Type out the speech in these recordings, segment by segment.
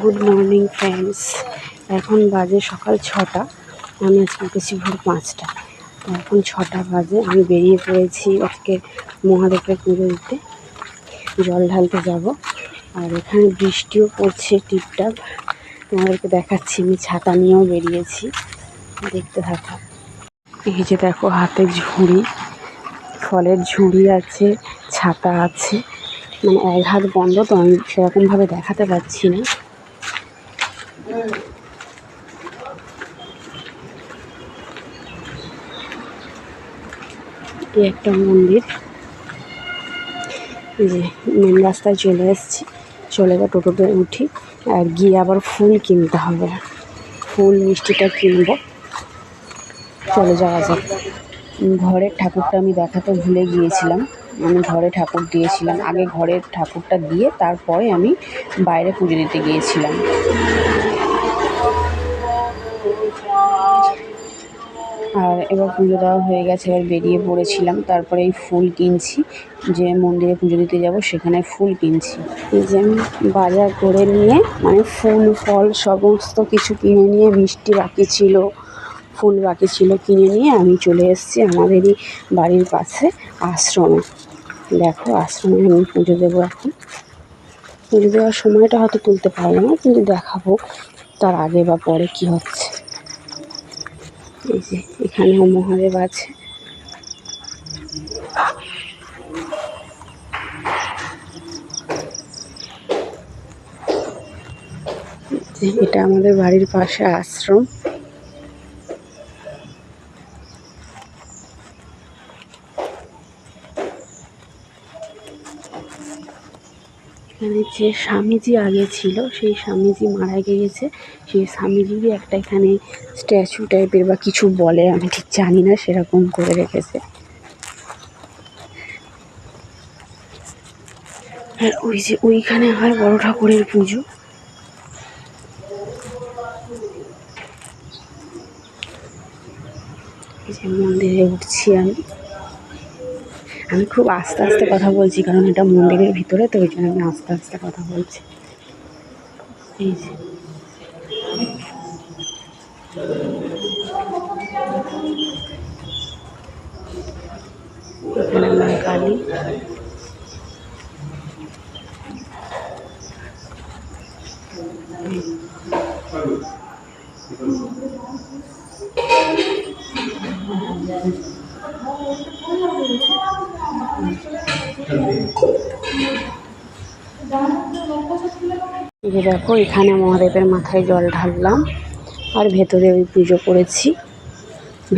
Good morning friends. এখন বাজে সকাল ছটা। আমি আজকে উঠেছি ভোর পাঁচটা। তো এখন ছটা বাজে। আমি বেরিয়ে পড়েছি আজকে মহাদেবের পুজো দিতে। জল ঢালতে যাব। আর এখানে বৃষ্টিও পড়ছে টিপটাপ। তোমাদেরকে দেখাচ্ছি, আমি ছাতা নিয়েও বেরিয়েছি। দেখতে থাকো। এই যে দেখো, হাতে ঝুড়ি। ফলের ঝুড়ি আছে, ছাতা আছে। মানে এক হাত বন্ধ তো আমি সেরকমভাবে দেখাতে পারছি না। এই একটা মন্দির। যে মেন রাস্তায় চলে এসেছি। চলে এবার টোটোতে উঠি আর গিয়ে আবার ফুল কিনতে হবে। ফুল মিষ্টিটা কিনবো। চলে যাওয়া যাক। ঘরের ঠাকুরটা আমি দেখাতে ভুলে গিয়েছিলাম। আমি ঘরে ঠাকুর দিয়েছিলাম। আগে ঘরের ঠাকুরটা দিয়ে তারপরে আমি বাইরে পুজো দিতে গিয়েছিলাম। এবার পুজো দেওয়া হয়ে গেছে, এবার বেরিয়ে পড়েছিলাম। তারপরে এই ফুল কিনছি, যে মন্দিরে পুজো দিতে যাব সেখানে ফুল কিনছি। এই যে আমি বাজার করে নিয়ে মানে ফুল, ফল সমস্ত কিছু কিনে নিয়ে, মিষ্টি বাকি ছিল, ফুল বাকি ছিল কিনে নিয়ে আমি চলে এসেছি আমাদেরই বাড়ির পাশে আশ্রমে। দেখো, আশ্রমে আমি পুজো দেবো এখন। পুজো দেওয়ার সময়টা হয়তো তুলতে পারব না, কিন্তু দেখাবো তার আগে বা পরে কি হচ্ছে। এই যে এখানেও মহাদেব আছে। এটা আমাদের বাড়ির পাশে আশ্রম। এখানে যে স্বামীজি আগে ছিল, সেই স্বামীজি মারা গিয়েছে। সেই স্বামীজিরই একটা এখানে স্ট্যাচু টাইপের বা কিছু বলে, আমি ঠিক জানি না, সেরকম করে রেখেছে। আর ওই যে ওইখানে হয় বড় ঠাকুরের পুজো। এই যে মন্দিরে উঠছি আমি। আমি খুব আস্তে আস্তে কথা বলছি, কারণ এটা মন্দিরের ভিতরে, তো ওই জন্য আমি আস্তে আস্তে কথা বলছি। এই যে। মা যে দেখো, এখানে মহাদেবের মাথায় জল ঢাললাম, আর ভেতরে ওই পুজো করেছি।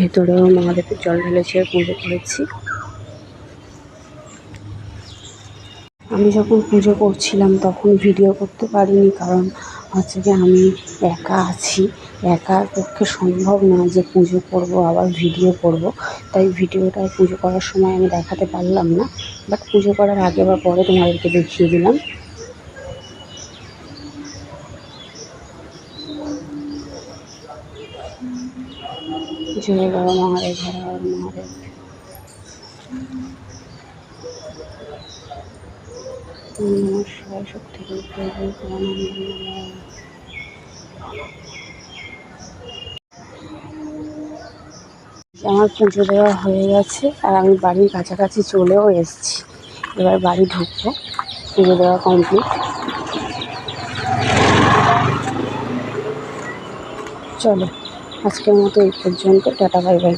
ভেতরেও মহাদেবের জল ঢেলেছি আর পুজো করেছি। আমি যখন পুজো করছিলাম তখন ভিডিও করতে পারিনি, কারণ হচ্ছে যে আমি একা আছি। একার পক্ষে সম্ভব না যে পুজো করব, আবার ভিডিও করব। তাই ভিডিওটা পুজো করার সময় আমি দেখাতে পারলাম না। বাট পুজো করার আগে বা পরে তোমাদেরকে দেখিয়ে দিলাম। জয় বাবা মহাদেব হর হর আমার পুজো দেওয়া হয়ে গেছে আর আমি বাড়ির কাছাকাছি চলেও এসেছি। এবার বাড়ি ঢুকবো। পুজো দেওয়া কমপ্লিট চলো। আজকের মতো এই পর্যন্ত টাটা বাই বাই।